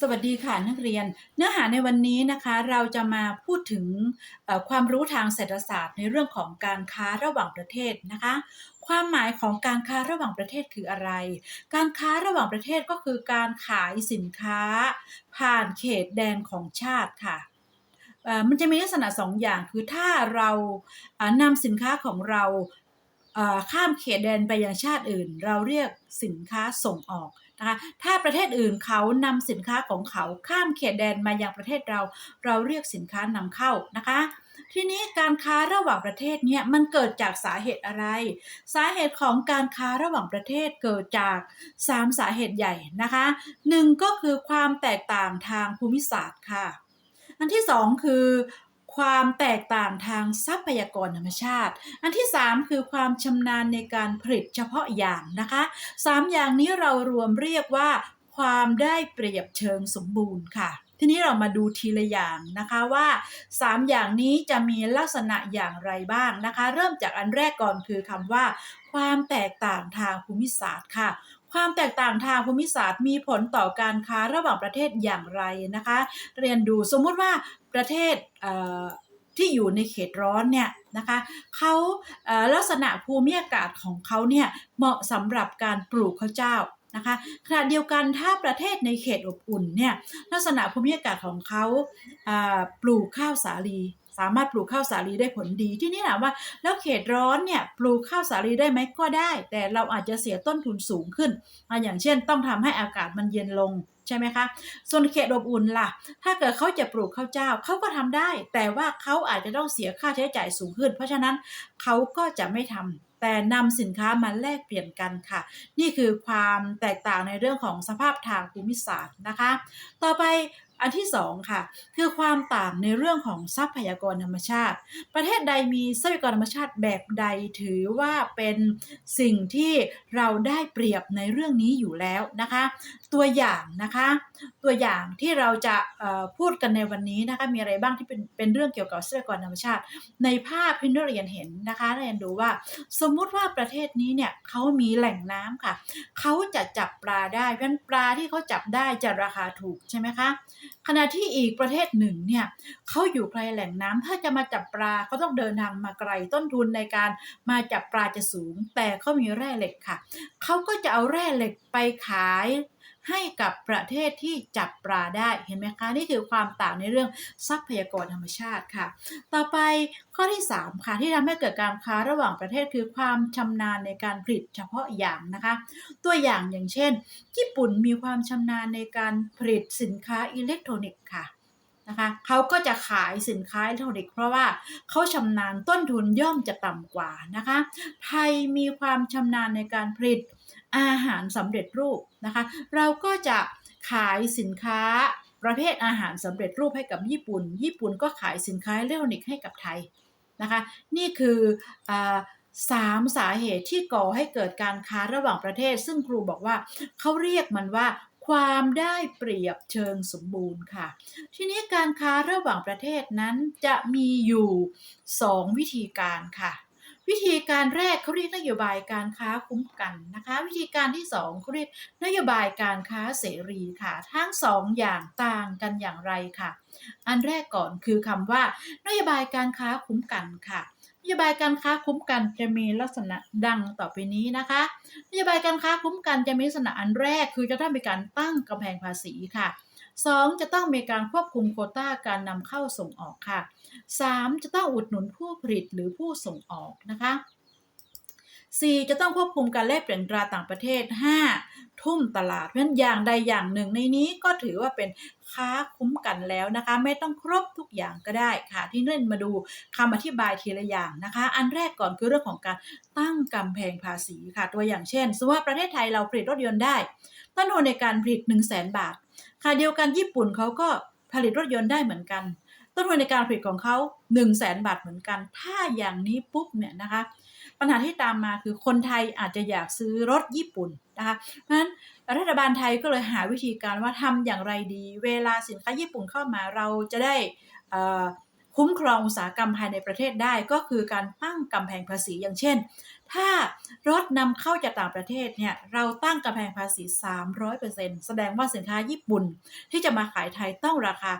สวัสดีค่ะนักเรียน เนื้อหาในวันนี้นะคะเราจะมาพูดถึงความรู้ทางเศรษฐศาสตร์ในเรื่องของการค้าระหว่างประเทศนะคะ ความหมายของการค้าระหว่างประเทศคืออะไร การค้าระหว่างประเทศก็คือการขายสินค้า ผ่านเขตแดนของชาติค่ะมันจะมีลักษณะสองอย่างคือถ้าเรานำสินค้าของเรา ข้ามเขตแดนไปยังชาติอื่น เราเรียกสินค้าส่งออกนะคะถ้าประเทศอื่นเขานำสินค้าของเขาข้ามเขตแดนมายังประเทศเรา เราเรียกสินค้านำเข้านะคะ ทีนี้การค้าระหว่างประเทศเนี่ยมันเกิดจากสาเหตุอะไร สาเหตุของการค้าระหว่างประเทศเกิดจาก 3 สาเหตุใหญ่นะคะหนึ่งก็คือความแตกต่างทางภูมิศาสตร์ค่ะ อันที่สองคือ ความแตกต่างทางทรัพยากรธรรมชาติ อันที่ 3 คือความชำนาญในการผลิตเฉพาะอย่างนะคะ 3 อย่างนี้เรารวมเรียกว่า ความได้เปรียบเชิงสมบูรณ์ค่ะทีนี้เรามาดูทีละอย่างนะคะว่า 3 อย่างนี้จะมีลักษณะอย่างไรบ้างนะคะ เริ่มจากอันแรกก่อนคือคำว่า ความแตกต่างทางภูมิศาสตร์ค่ะ ความแตกต่างทางภูมิศาสตร์มีผลต่อการค้าระหว่างประเทศอย่างไรนะคะ เรียนดูสมมุติว่าประเทศที่อยู่ในเขตร้อนเนี่ยนะคะเขาลักษณะภูมิอากาศของเขาเนี่ยเหมาะสำหรับการปลูกข้าวเจ้านะคะขณะเดียวกันถ้าประเทศในเขตอบอุ่นเนี่ยลักษณะภูมิอากาศของเขาปลูกข้าวสาลี สามารถปลูกข้าวสาลีได้ผลดี ที่นี่ถามว่า แล้วเขตร้อนเนี่ยปลูกข้าวสาลีได้ไหมก็ได้ แต่เราอาจจะเสียต้นทุนสูงขึ้นออย่างเช่น ต้องทำให้อากาศมันเย็นลงใช่ไหมคะ ส่วนเขตอบอุ่นล่ะ ถ้าเกิดเขาจะปลูกข้าวเจ้าเขาก็ทำได้ แต่ว่าเขาอาจจะต้องเสียค่าใช้จ่ายสูงขึ้น เพราะฉะนั้นเขาก็จะไม่ทำแต่นำสินค้ามาแลกเปลี่ยนกันค่ะ นี่คือความแตกต่างในเรื่องของสภาพทางภูมิศาสตร์นะคะ ต่อไป อันที่สองค่ะ คือความต่างในเรื่องของทรัพยากรธรรมชาติ ประเทศใดมีทรัพยากรธรรมชาติแบบใดถือว่าเป็นสิ่งที่เราได้เปรียบในเรื่องนี้อยู่แล้วนะคะ ตัวอย่างนะคะ ตัวอย่างที่เราจะพูดกันในวันนี้นะคะมีอะไรบ้างที่เป็นเป็นเรื่องเกี่ยวกับทรัพยากรธรรมชาติ ในภาพที่นักเรียนเห็นนะคะเรียนดูว่า สมมุติว่าประเทศนี้เนี่ยเขามีแหล่งน้ำค่ะเขาจะจับปลาได้เพราะปลาที่เขาจับได้จะราคาถูกใช่ไหมคะขณะที่อีกประเทศหนึ่งเนี่ยเขาอยู่ไกลแหล่งน้ำถ้าจะมาจับปลาเขาต้องเดินทางมาไกลต้นทุนในการมาจับปลาจะสูง แต่เขามีแร่เหล็กค่ะเขาก็จะเอาแร่เหล็กไปขาย ให้กับประเทศที่จับปลาได้เห็นไหมคะ นี่คือความต่างในเรื่องทรัพยากรธรรมชาติค่ะ ต่อไปข้อที่ 3 ค่ะที่ทำให้เกิดการค้าระหว่างประเทศคือความชำนาญในการผลิตเฉพาะอย่างนะคะ ตัวอย่างอย่างเช่น ญี่ปุ่นมีความชำนาญในการผลิตสินค้าอิเล็กทรอนิกส์ค่ะนะคะเขาก็จะขายสินค้าอิเล็กทรอนิกส์เพราะว่าเขาชำนาญต้นทุนย่อมจะต่ำกว่านะคะ ไทยมีความชำนาญในการผลิต อาหารสำเร็จรูปนะคะ เราก็จะขายสินค้าประเภทอาหารสำเร็จรูปให้กับญี่ปุ่น ญี่ปุ่นก็ขายสินค้าอิเล็กทรอนิกส์ให้กับไทยนะคะ นี่คืออสามสาเหตุที่ก่อให้เกิดการค้าระหว่างประเทศ ซึ่งครูบอกว่าเขาเรียกมันว่าความได้เปรียบเชิงสมบูรณ์ค่ะ ทีนี้การค้าระหว่างประเทศนั้นจะมีอยู่ 2 วิธีการค่ะ วิธีการแรกเขาเรียกนโยบายการค้าคุ้มกันนะคะ วิธีการที่สองเขาเรียกนโยบายการค้าเสรีค่ะ ทั้งสองอย่างต่างกันอย่างไรค่ะ อันแรกก่อนคือคำว่านโยบายการค้าคุ้มกันค่ะนโยบายการค้าคุ้มกันจะมีลักษณะดังต่อไปนี้นะคะนโยบายการค้าคุ้มกันจะมีลักษณะอันแรกคือจะต้องมีการตั้งกำแพงภาษีค่ะ 2. จะต้องมีการควบคุมโควต้าการนำเข้าส่งออกค่ะ 3. จะต้องอุดหนุนผู้ผลิตหรือผู้ส่งออกนะคะ 4. จะต้องควบคุมการแลกเปลี่ยนตราต่างประเทศ 5. ทุ่มตลาดเพราะฉะนั้นอย่างใดอย่างหนึ่งในนี้ก็ถือว่าเป็นค้าคุ้มกันแล้วนะคะ ไม่ต้องครบทุกอย่างก็ได้ค่ะ ที่เล่นมาดูคำอธิบายทีละอย่างนะคะ อันแรกก่อนคือเรื่องของการตั้งกำแพงภาษีค่ะ ตัวอย่างเช่นสมมติว่าประเทศไทยเราผลิตรถยนต์ได้ต้นทุนในการผลิต 1 0 0 0 0แบาท ค่ะเดียวกันญี่ปุ่นเขาก็ผลิตรถยนต์ได้เหมือนกัน ต้นทุนในการผลิตของเขา1 0 0 0 0แบาทเหมือนกัน ถ้าอย่างนี้ปุ๊บเนี่ยนะคะ ปัญหาที่ตามมาคือคนไทยอาจจะอยากซื้อรถญี่ปุ่นนะคะเพราะฉะนั้นรัฐบาลไทยก็เลยหาวิธีการว่าทำอย่างไรดี เวลาสินค้าญี่ปุ่นเข้ามาเราจะได้อ่อ คุ้มครองอุตสาหกรรมภายในประเทศได้ก็คือการตั้งกำแพงภาษีอย่างเช่น ถ้ารถนำเข้าจากต่างประเทศเนี่ยเราตั้งกำแพงภาษี 300%แสดงว่าสินค้าญี่ปุ่น ที่จะมาขายไทยต้องราคา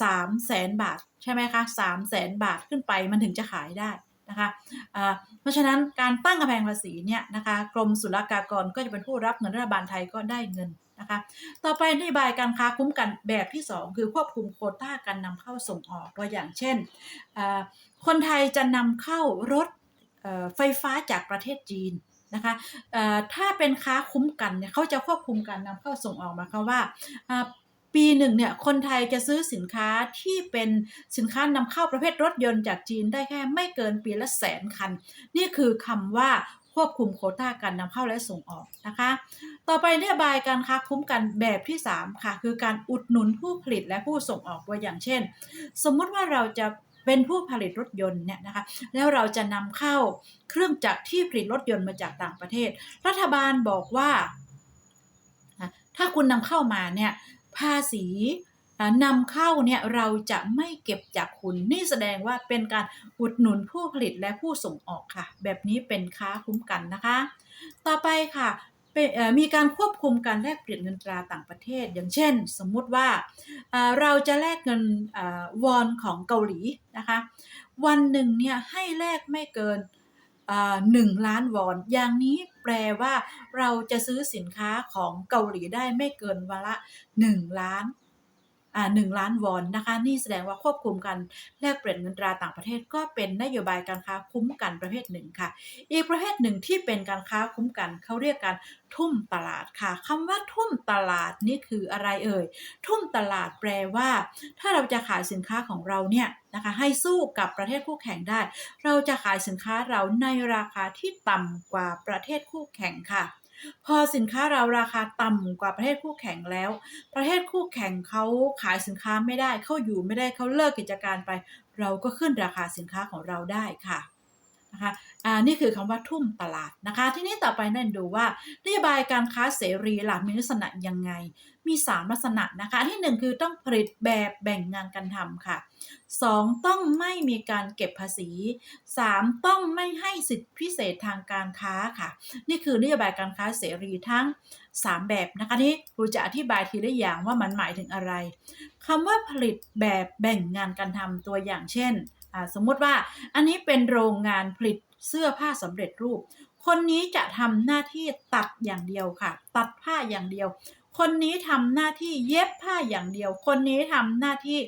3 0 0แสนบาท ใช่ไหมคะ3 0 0แสนบาทขึ้นไปมันถึงจะขายได้นะคะอ่าเพราะฉะนั้นการตั้งกำแพงภาษีเนี่ยนะคะกรมศุลกากรก็จะเป็นผู้รับเงินรัฐบาลไทยก็ได้เงิน นะคะ ต่อไปนโยบายการค้าคุ้มกันแบบที่ 2 คือควบคุมโควต้าการนำเข้าส่งออกตัวอย่างเช่น คนไทยจะนำเข้ารถไฟฟ้าจากประเทศจีนนะคะถ้าเป็นค้าคุ้มกันเนี่ยเขาจะควบคุมการนำเข้าส่งออกมาความว่าอ่าปีหนึ่งเนี่ยคนไทยจะซื้อสินค้าที่เป็นสินค้านำเข้าประเภทรถยนต์จากจีนได้แค่ไม่เกินปีละแสนคัน นี่คือคำว่า ควบคุมโคต้าการนำเข้าและส่งออกนะคะ ต่อไปนโยบายการค้าคุ้มกันแบบที่ 3 ค่ะ คือการอุดหนุนผู้ผลิตและผู้ส่งออกตัวอย่างเช่น สมมุติว่าเราจะเป็นผู้ผลิตรถยนต์เนี่ยนะคะ แล้วเราจะนำเข้าเครื่องจักรที่ผลิตรถยนต์มาจากต่างประเทศ รัฐบาลบอกว่า ถ้าคุณนำเข้ามาเนี่ยภาษี นำเข้าเนี่ยเราจะไม่เก็บจากคุณนี่แสดงว่าเป็นการอุดหนุนผู้ผลิตและผู้ส่งออกค่ะ แบบนี้เป็นค้าคุ้มกันนะคะ ต่อไปค่ะมีการควบคุมการแลกเปลี่ยนเงินตราต่างประเทศ อย่างเช่น สมมุติว่าเราจะแลกเงินอวอนของเกาหลีนะคะ วันหนึ่งเนี่ยให้แลกไม่เกินหนึ่งล้านวอน อย่างนี้แปลว่าเราจะซื้อสินค้าของเกาหลีได้ไม่เกินวันละหนึ่งล้าน หนึ่งล้านวอนนะคะ นี่แสดงว่าควบคุมกันแลกเปลี่ยนเงินตราต่างประเทศก็เป็นนโยบายการค้าคุ้มกันประเภทหนึ่งค่ะ อีกประเภทหนึ่งที่เป็นการค้าคุ้มกันเขาเรียกการทุ่มตลาดค่ะคำว่าทุ่มตลาดนี่คืออะไรเอ่ย ทุ่มตลาดแปลว่า ถ้าเราจะขายสินค้าของเราเนี่ยนะคะให้สู้กับประเทศคู่แข่งได้ เราจะขายสินค้าเราในราคาที่ต่ำกว่าประเทศคู่แข่งค่ะ พอสินค้าเราราคาต่ำกว่าประเทศคู่แข่งแล้ว ประเทศคู่แข่งเขาขายสินค้าไม่ได้เขาอยู่ไม่ได้เขาเลิกกิจการไป เราก็ขึ้นราคาสินค้าของเราได้ค่ะ นะคะอ่านี่คือคำว่าทุ่มตลาดนะคะ ที่นี้ต่อไปนั่นดูว่านโยบายการค้าเสรีหลักมีลักษณะยังไง มี 3 ลักษณะนะคะ ที่ 1 คือต้องผลิตแบบแบ่งงานกันทำค่ะ 2. ต้องไม่มีการเก็บภาษี 3. ต้องไม่ให้สิทธิพิเศษทางการค้าค่ะ นี่คือนโยบายการค้าเสรีทั้ง 3 แบบนะคะที่ครูจะอธิบายทีละอย่างว่ามันหมายถึงอะไรคำว่าผลิตแบบแบ่งงานกันทำตัวอย่างเช่น สมมติว่าอันนี้เป็นโรงงานผลิตเสื้อผ้าสำเร็จรูป คนนี้จะทำหน้าที่ตัดอย่างเดียวค่ะ ตัดผ้าอย่างเดียว คนนี้ทำหน้าที่เย็บผ้าอย่างเดียว คนนี้ทำหน้าที่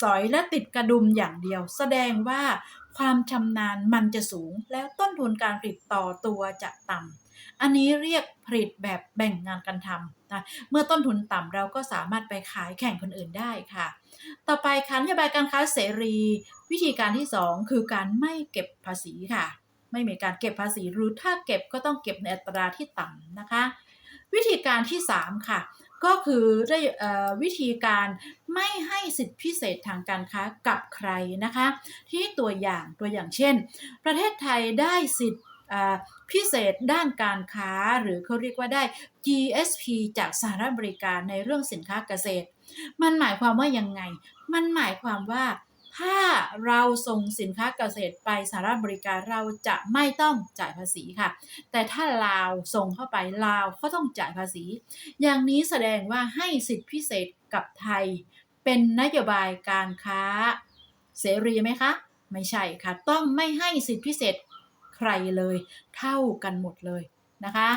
สอยและติดกระดุมอย่างเดียว แสดงว่าความชำนาญมันจะสูง แล้วต้นทุนการผลิตต่อตัวจะต่ำอันนี้เรียกผลิตแบบแบ่งงานกันทำนะเมื่อต้นทุนต่ำเราก็สามารถไปขายแข่งคนอื่นได้ค่ะ ต่อไปค่ะนโยบายการค้าเสรี วิธีการที่ 2 คือการไม่เก็บภาษีค่ะ ไม่มีการเก็บภาษีหรือถ้าเก็บก็ต้องเก็บในอัตราที่ต่ำนะคะ วิธีการที่ 3 ค่ะ ก็คือได้วิธีการไม่ให้สิทธิพิเศษทางการค้ากับใครนะคะ ที่ตัวอย่างตัวอย่างเช่น ประเทศไทยได้สิทธิพิเศษด้านการค้าหรือเขาเรียกว่าได้ GSP จากสหรัฐอเมริกาในเรื่องสินค้าเกษตร มันหมายความว่ายังไง มันหมายความว่า ถ้าเราส่งสินค้าเกษตรไปสหรัฐอเมริกาเราจะไม่ต้องจ่ายภาษีค่ะ แต่ถ้าลาวส่งเข้าไปลาวก็ต้องจ่ายภาษี อย่างนี้แสดงว่าให้สิทธิพิเศษกับไทย เป็นนโยบายการค้าเสรีไหมคะ ไม่ใช่ค่ะ ต้องไม่ให้สิทธิพิเศษใครเลย เท่ากันหมดเลยนะคะ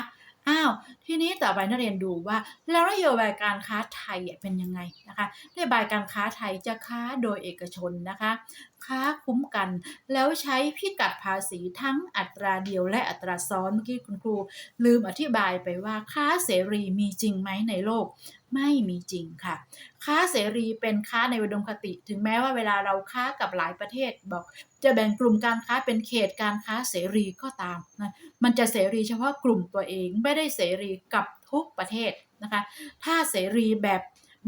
อ้าว ทีนี้ต่อไปนักเรียนดูว่า แล้วนโยบายการค้าไทยเป็นยังไงนะคะนโยบายการค้าไทยจะค้าโดยเอกชนนะคะ ค้าคุ้มกัน แล้วใช้พิกัดภาษีทั้งอัตราเดียวและอัตราซ้อนเมื่อกี้คุณครู ลืมอธิบายไปว่าค้าเสรีมีจริงไหมในโลกไม่มีจริงค่ะ ค้าเสรีเป็นค้าในอุดมคติ ถึงแม้ว่าเวลาเราค้ากับหลายประเทศบอก จะแบ่งกลุ่มการค้าเป็นเขตการค้าเสรีก็ตามนะมันจะเสรีเฉพาะกลุ่มตัวเองไม่ได้เสรีกับทุกประเทศนะคะ ถ้าเสรีแบบ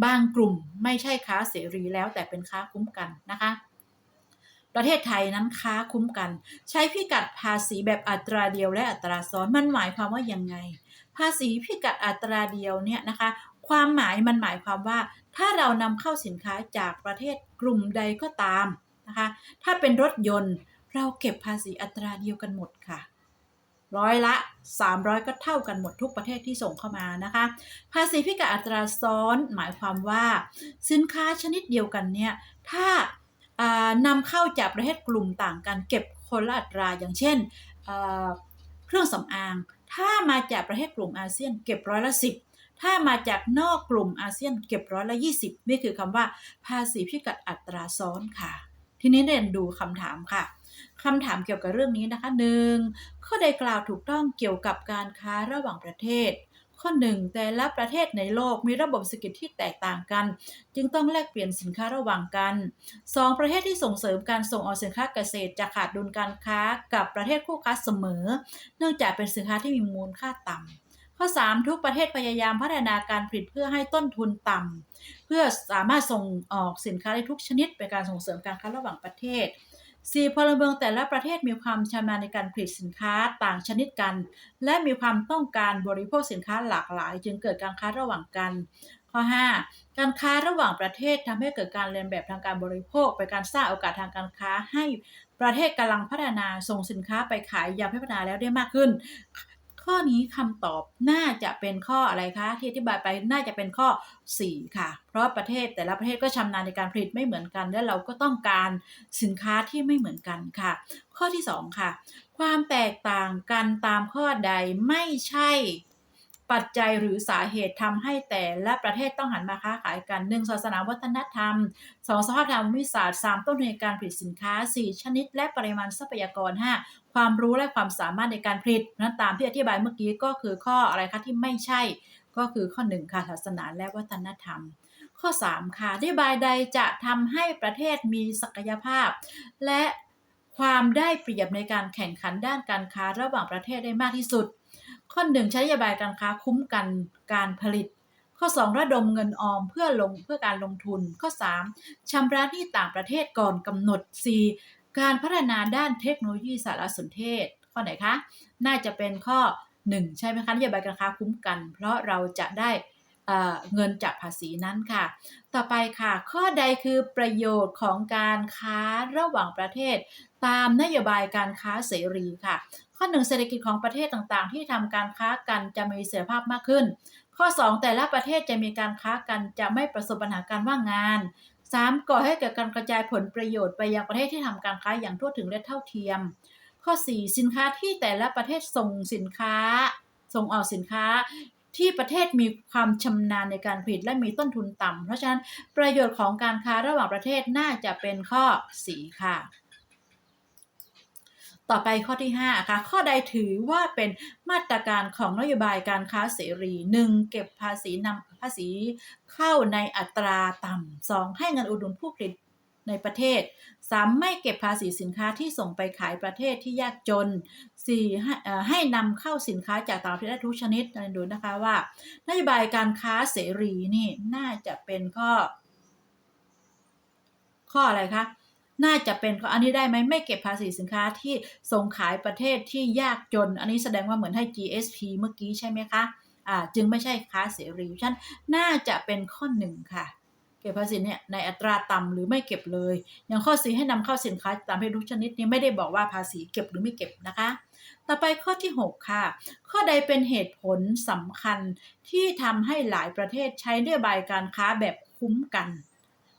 บางกลุ่มไม่ใช่ค้าเสรีแล้วแต่เป็นค้าคุ้มกันนะคะ ประเทศไทยนั้นค้าคุ้มกัน ใช้พิกัดภาษีแบบอัตราเดียวและอัตราซ้อนมันหมายความว่ายังไง ภาษีพิกัดอัตราเดียวเนี่ยนะคะ ความหมายมันหมายความว่า ถ้าเรานำเข้าสินค้าจากประเทศกลุ่มใดก็ตามนะคะ ถ้าเป็นรถยนต์เราเก็บภาษีอัตราเดียวกันหมดค่ะร้อยละ 300 ก็เท่ากันหมดทุกประเทศที่ส่งเข้ามานะคะ ภาษีพิกัดอัตราซ้อนหมายความว่า สินค้าชนิดเดียวกันเนี่ย ถ้า นำเข้าจากประเทศกลุ่มต่างกันเก็บคนละอัตราอย่างเช่นเครื่องสำอาง ถ้ามาจากประเทศกลุ่มอาเซียนเก็บร้อยละสิบถ้ามาจากนอกกลุ่มอาเซียนเก็บร้อยละยี่สิบนี่คือคำว่าภาษีพิกัดอัตราซ้อนค่ะ ทีนี้เรียนดูคำถามค่ะคำถามเกี่ยวกับเรื่องนี้นะคะหนึ่งข้อใดกล่าวถูกต้องเกี่ยวกับการค้าระหว่างประเทศ ข้อ 1 แต่ละประเทศในโลกมีระบบเศรษฐกิจที่แตกต่างกัน จึงต้องแลกเปลี่ยนสินค้าระหว่างกัน 2. ประเทศที่ส่งเสริมการส่งออกสินค้าเกษตรจะขาดดุลการค้ากับประเทศคู่ค้าเสมอ เนื่องจากเป็นสินค้าที่มีมูลค่าต่ำข้อ 3 ทุกประเทศพยายามพัฒนาการผลิตเพื่อให้ต้นทุนต่ำ เพื่อสามารถส่งออกสินค้าได้ทุกชนิดเป็นการส่งเสริมการค้าระหว่างประเทศ 4. พลเมืองแต่ละประเทศมีความชำนาญในการผลิตสินค้าต่างชนิดกัน และมีความต้องการบริโภคสินค้าหลากหลาย จึงเกิดการค้าระหว่างกัน ข้อ 5. การค้าระหว่างประเทศทำให้เกิดการเรียนแบบทางการบริโภค เป็นการสร้างโอกาสทางการค้าให้ประเทศกำลังพัฒนาส่งสินค้าไปขายยามพัฒนาแล้วได้มากขึ้น ข้อนี้คำตอบน่าจะเป็นข้ออะไรคะ ที่อธิบายไปน่าจะเป็นข้อ 4 ค่ะ เพราะประเทศแต่ละประเทศก็ชำนาญในการผลิตไม่เหมือนกัน และเราก็ต้องการสินค้าที่ไม่เหมือนกันค่ะ ข้อที่ 2 ค่ะ ความแตกต่างกันตามข้อใดไม่ใช่ ปัจจัยหรือสาเหตุทำให้แต่และประเทศต้องหันมาค้าขายกัน 1. ศาสนาวัฒนธรรม 2. สภาพทางวิศาสตร์ 3. ต้นทุนในการผลิตสินค้า 4. ชนิด และปริมาณทรัพยากร 5. ความรู้และความสามารถในการผลิตนั้นตามที่อธิบายเมื่อกี้ก็คือข้ออะไรคะที่ไม่ใช่ ก็คือข้อ 1 ค่ะศาสนาและวัฒนธรรมข้อ 3 ค่ะอธิบายใดจะทำให้ประเทศมีศักยภาพ และความได้เปรียบในการแข่งขันด้านการค้าระหว่างประเทศได้มากที่สุด ข้อหนึ่งใช้นโยบายการค้าคุ้มกันการผลิต ข้อ 2 ระดมเงินออมเพื่อลงเพื่อการลงทุน ข้อ 3ชำระหนี้ต่างประเทศก่อนกำหนด 4. การพัฒนาด้านเทคโนโลยีสารสนเทศ ข้อไหนคะ น่าจะเป็นข้อ 1 ใช่ไหมคะนโยบายการค้าคุ้มกัน เพราะเราจะได้เงินจากภาษีนั้นค่ะ ต่อไปค่ะ ข้อใดคือประโยชน์ของการค้าระหว่างประเทศ ตามนโยบายการค้าเสรีค่ะ ข้อหนึ่งเศรษฐกิจของประเทศต่างๆ ที่ทำการค้ากันจะมีเสรีภาพมากขึ้น ข้อ 2 แต่ละประเทศจะมีการค้ากันจะไม่ประสบปัญหาการว่างงาน 3. ก่อให้เกิดการกระจายผลประโยชน์ไปยังประเทศที่ทำการค้าอย่างทั่วถึงและเท่าเทียม ข้อ 4 สินค้าที่แต่ละประเทศส่งสินค้า ส่งออกสินค้าที่ประเทศมีความชำนาญในการผลิตและมีต้นทุนต่ำเพราะฉะนั้นประโยชน์ของการค้าระหว่างประเทศน่าจะเป็นข้อ 4 ค่ะ ต่อไปข้อที่5ค่ะข้อใดถือว่าเป็นมาตรการของนโยบายการค้าเสรี 1. เก็บภาษีนำภาษีเข้าในอัตราต่ำ 2. ให้เงินอุดหนุนผู้ผลิตในประเทศ 3. ไม่เก็บภาษีสินค้าที่ส่งไปขายประเทศที่ยากจน 4. ให้ให้นำเข้าสินค้าจากต่างประเทศทุกชนิดดูนะคะว่านโยบายการค้าเสรีนี่น่าจะเป็นข้อ ข้ออะไรคะ น่าจะเป็นอันนี้ได้ไหมไม่เก็บภาษีสินค้าที่ส่งขายประเทศที่ยากจน อันนี้แสดงว่าเหมือนให้ GSP เมื่อกี้ใช่ไหมคะอ่าจึงไม่ใช่ค้าเสรีฉันน่าจะเป็นข้อหนึ่งค่ะเก็บภาษีเนี่ยในอัตราต่ำหรือไม่เก็บเลย อย่างข้อสีให้นำเข้าสินค้าตามเพศทุกชนิดนี้ไม่ได้บอกว่าภาษีเก็บหรือไม่เก็บนะคะ ต่อไปข้อที่ 6 ค่ะ ข้อใดเป็นเหตุผลสำคัญที่ทำให้หลายประเทศใช้นโยบายการค้าแบบคุ้มกัน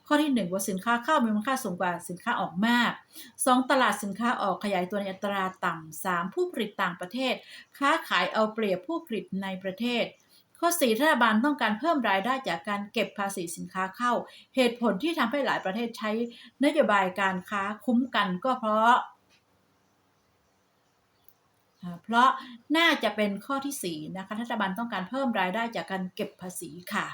ข้อที่ 1 ว่าสินค้าเข้ามีมูลค่าสูงกว่าสินค้าออกมาก 2. ตลาดสินค้าออกขยายตัวในอัตราต่ำ 3. ผู้ผลิตต่างประเทศ ค้าขายเอาเปรียบผู้ผลิตในประเทศ ข้อ 4 รัฐบาลต้องการเพิ่มรายได้จากการเก็บภาษีสินค้าเข้า เหตุผลที่ทำให้หลายประเทศใช้นโยบายการค้าคุ้มกันก็เพราะเพราะน่าจะเป็นข้อที่4นะคะรัฐบาลต้องการเพิ่มรายได้จากการเก็บภาษีค่ะ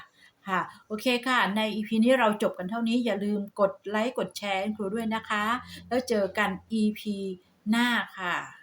ค่ะ โอเคค่ะ ใน EP นี้เราจบกันเท่านี้อย่าลืมกดไลค์กดแชร์ครูด้วยนะคะ แล้วเจอกัน EP หน้าค่ะ